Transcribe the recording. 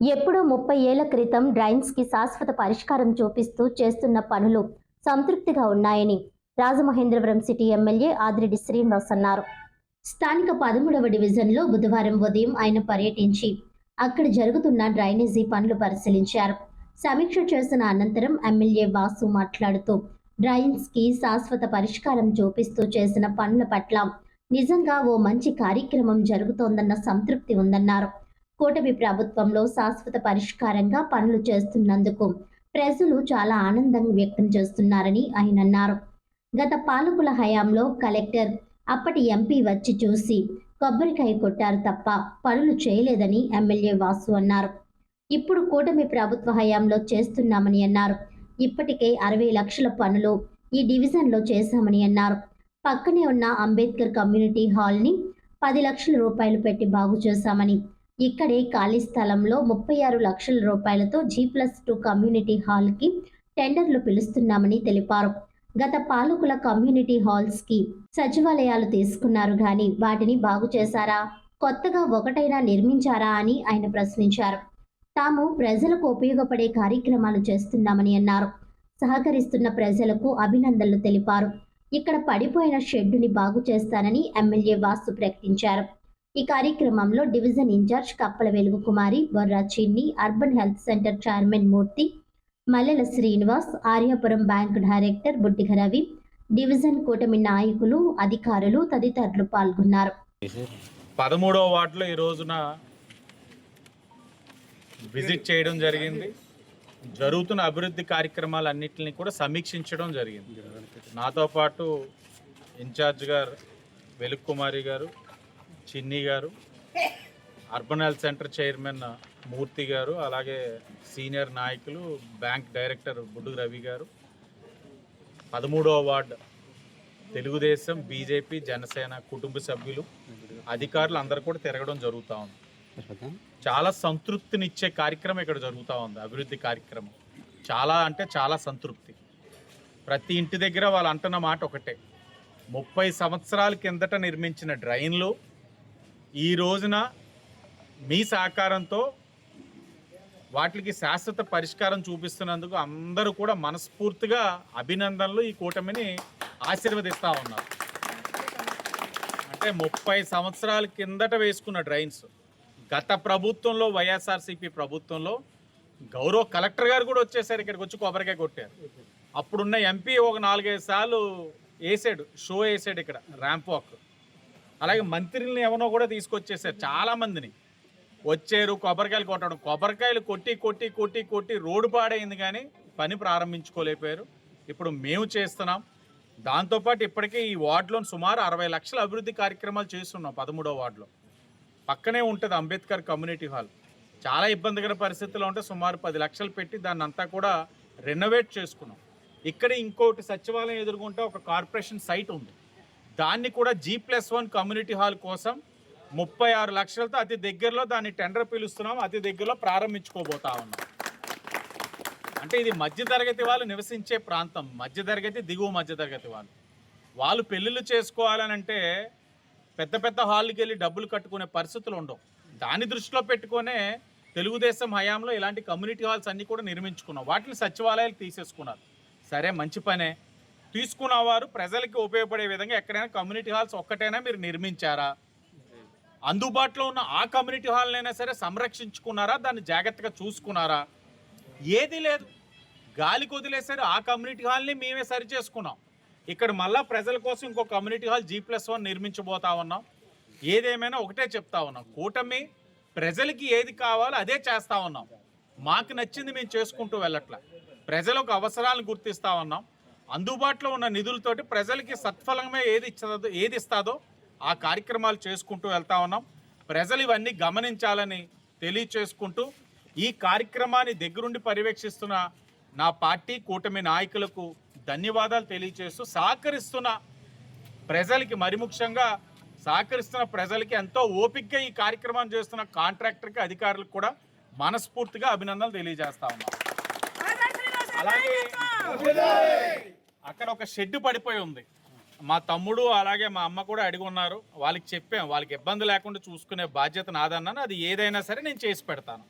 ఎప్పుడో ముప్పై ఏళ్ళ క్రితం డ్రైన్స్కి శాశ్వత పరిష్కారం చూపిస్తూ చేస్తున్న పనులు సంతృప్తిగా ఉన్నాయని రాజమహేంద్రవరం సిటీ ఎమ్మెల్యే ఆదిరెడ్డి శ్రీనివాస్ అన్నారు. స్థానిక పదమూడవ డివిజన్లో బుధవారం ఉదయం ఆయన పర్యటించి అక్కడ జరుగుతున్న డ్రైనేజీ పనులు పరిశీలించారు. సమీక్ష చేసిన అనంతరం ఎమ్మెల్యే వాసు మాట్లాడుతూ డ్రైన్స్కి శాశ్వత పరిష్కారం చూపిస్తూ చేసిన పనుల పట్ల నిజంగా ఓ మంచి కార్యక్రమం జరుగుతోందన్న సంతృప్తి ఉందన్నారు. కూటమి ప్రభుత్వంలో శాశ్వత పరిష్కారంగా పనులు చేస్తున్నందుకు ప్రజలు చాలా ఆనందం వ్యక్తం చేస్తున్నారని ఆయన అన్నారు. గత పాలకుల హయాంలో కలెక్టర్ అప్పటి ఎంపీ వచ్చి చూసి కొబ్బరికాయ కొట్టారు తప్ప పనులు చేయలేదని ఎమ్మెల్యే వాసు అన్నారు. ఇప్పుడు కూటమి ప్రభుత్వ హయాంలో చేస్తున్నామని అన్నారు. ఇప్పటికే అరవై లక్షల పనులు ఈ డివిజన్లో చేశామని అన్నారు. పక్కనే ఉన్న అంబేద్కర్ కమ్యూనిటీ హాల్ని పది లక్షల రూపాయలు పెట్టి బాగు చేశామని ఇక్కడే ఖాళీ స్థలంలో ముప్పై ఆరు లక్షల రూపాయలతో జీ ప్లస్ టూ కమ్యూనిటీ హాల్కి టెండర్లు పిలుస్తున్నామని తెలిపారు. గత పాలకుల కమ్యూనిటీ హాల్స్కి సచివాలయాలు తీసుకున్నారు కానీ వాటిని బాగు చేశారా? కొత్తగా ఒకటైనా నిర్మించారా అని ఆయన ప్రశ్నించారు. తాము ప్రజలకు ఉపయోగపడే కార్యక్రమాలు చేస్తున్నామని అన్నారు. సహకరిస్తున్న ప్రజలకు అభినందనలు తెలిపారు. ఇక్కడ పడిపోయిన షెడ్డుని బాగు చేస్తానని ఎమ్మెల్యే వాసు ప్రకటించారు. ఈ కార్యక్రమంలో డివిజన్ ఇన్ఛార్జ్ కప్పల వెలుగు Kumari Borra Chinni urban health centre chairman Murthy Mallela Srinivas Aryapuram bank director Buddiga Ravi division కూటమి నాయకులు అధికారులు తదితరులు పాల్గొన్నారు. పదమూడవ వార్డులో ఈ రోజున విజిట్ చేయడం జరిగింది. జరుగుతున్న అభివృద్ధి కార్యక్రమాలన్నింటినీ కూడా సమీక్షించడం జరిగింది. నాతో పాటు ఇన్ఛార్జ్ గారు వెలుగు కుమారి గారు చిన్ని గారు urban health centre chairman Murthy గారు అలాగే సీనియర్ నాయకులు బ్యాంక్ డైరెక్టర్ బుడ్డు రవి గారు. పదమూడవ వార్డు తెలుగుదేశం బీజేపీ జనసేన కుటుంబ సభ్యులు అధికారులు అందరూ కూడా తిరగడం జరుగుతూ ఉంది. చాలా సంతృప్తినిచ్చే కార్యక్రమం ఇక్కడ జరుగుతూ ఉంది అభివృద్ధి కార్యక్రమం. చాలా అంటే చాలా సంతృప్తి. ప్రతి ఇంటి దగ్గర వాళ్ళు అంటున్న మాట ఒకటే ముప్పై సంవత్సరాల కిందట నిర్మించిన డ్రైన్లు ఈ రోజున మీ సహకారంతో వాటికి శాశ్వత పరిష్కారం చూపిస్తున్నందుకు అందరూ కూడా మనస్ఫూర్తిగా అభినందనలు ఈ కూటమిని ఆశీర్వదిస్తూ ఉన్నారు. అంటే ముప్పై సంవత్సరాల కిందట వేసుకున్న డ్రైన్స్ గత ప్రభుత్వంలో వైఎస్ఆర్సీపీ ప్రభుత్వంలో గౌరవ కలెక్టర్ గారు కూడా వచ్చేసారు ఇక్కడికి వచ్చి కొబ్బరికాయ కొట్టారు. అప్పుడున్న ఎంపీ ఒక నాలుగైదు సార్లు వేసాడు షో వేసాడు ఇక్కడ ర్యాంప్ వాక్. అలాగే మంత్రుల్ని ఎవనో కూడా తీసుకొచ్చేసారు చాలా మందిని. వచ్చారు కొబ్బరికాయలు కొట్టడం. కొబ్బరికాయలు కొట్టి కొట్టి కొట్టి కొట్టి రోడ్డు పాడైంది కానీ పని ప్రారంభించుకోలేకపోయారు. ఇప్పుడు మేము చేస్తున్నాం. దాంతోపాటు ఇప్పటికే ఈ వార్డులో సుమారు అరవై లక్షల అభివృద్ధి కార్యక్రమాలు చేస్తున్నాం పదమూడో వార్డులో. పక్కనే ఉంటుంది అంబేద్కర్ కమ్యూనిటీ హాల్. చాలా ఇబ్బందికర పరిస్థితుల్లో ఉంటే సుమారు పది లక్షలు పెట్టి దాన్ని అంతా కూడా రెనోవేట్ చేసుకున్నాం. ఇక్కడ ఇంకోటి సచివాలయం ఎదుర్కొంటే ఒక కార్పొరేషన్ సైట్ ఉంది. దాన్ని కూడా G plus one community hall కోసం ముప్పై ఆరు లక్షలతో అతి దగ్గరలో దాన్ని టెండర్ పిలుస్తున్నాం. అతి దగ్గరలో ప్రారంభించుకోబోతా ఉన్నాం. అంటే ఇది మధ్యతరగతి వాళ్ళు నివసించే ప్రాంతం. మధ్యతరగతి దిగువ మధ్యతరగతి వాళ్ళు. వాళ్ళు పెళ్ళిళ్ళు చేసుకోవాలనంటే పెద్ద పెద్ద హాల్కి వెళ్ళి డబ్బులు కట్టుకునే పరిస్థితులు ఉండవు. దాని దృష్టిలో పెట్టుకునే తెలుగుదేశం హయాంలో ఇలాంటి కమ్యూనిటీ హాల్స్ అన్నీ కూడా నిర్మించుకున్నాం. వాటిని సచివాలయాలు తీసేసుకున్నారు. సరే మంచి పనే. తీసుకున్న వారు ప్రజలకి ఉపయోగపడే విధంగా ఎక్కడైనా కమ్యూనిటీ హాల్స్ ఒక్కటైనా మీరు నిర్మించారా? అందుబాటులో ఉన్న ఆ కమ్యూనిటీ హాల్నైనా సరే సంరక్షించుకున్నారా? దాన్ని జాగ్రత్తగా చూసుకున్నారా? ఏది లేదు. గాలికి వదిలేసరి ఆ కమ్యూనిటీ హాల్ని మేమే సరి చేసుకున్నాం ఇక్కడ మళ్ళా ప్రజల కోసం ఇంకో community hall G plus one నిర్మించబోతా ఉన్నాం. ఏదేమైనా ఒకటే చెప్తా ఉన్నాం. కూటమి ప్రజలకి ఏది కావాలో అదే చేస్తా ఉన్నాం. మాకు నచ్చింది మేము చేసుకుంటూ వెళ్ళట్లా. ప్రజలకు అవసరాలను గుర్తిస్తా ఉన్నాం. అందుబాటులో ఉన్న నిధులతోటి ప్రజలకి సత్ఫలంగా ఏది ఇచ్చదో ఏది ఇస్తాదో ఆ కార్యక్రమాలు చేసుకుంటూ వెళ్తా ఉన్నాం. ప్రజలు ఇవన్నీ గమనించాలని తెలియచేసుకుంటూ ఈ కార్యక్రమాన్ని దగ్గరుండి పర్యవేక్షిస్తున్న నా పార్టీ కూటమి నాయకులకు ధన్యవాదాలు తెలియచేస్తూ సహకరిస్తున్న ప్రజలకి మరి ముఖ్యంగా సహకరిస్తున్న ప్రజలకి ఎంతో ఓపికగా ఈ కార్యక్రమం చేస్తున్న కాంట్రాక్టర్కి అధికారులకు కూడా మనస్ఫూర్తిగా అభినందనలు తెలియజేస్తా ఉన్నాం. అలాగే అక్కడ ఒక షెడ్ పడిపోయి ఉంది. మా తమ్ముడు అలాగే మా అమ్మ కూడా అడిగి ఉన్నారు. వాళ్ళకి చెప్పాం వాళ్ళకి ఇబ్బంది లేకుండా చూసుకునే బాధ్యత నాదన్నాను. అది ఏదైనా సరే నేను చేసి పెడతాను.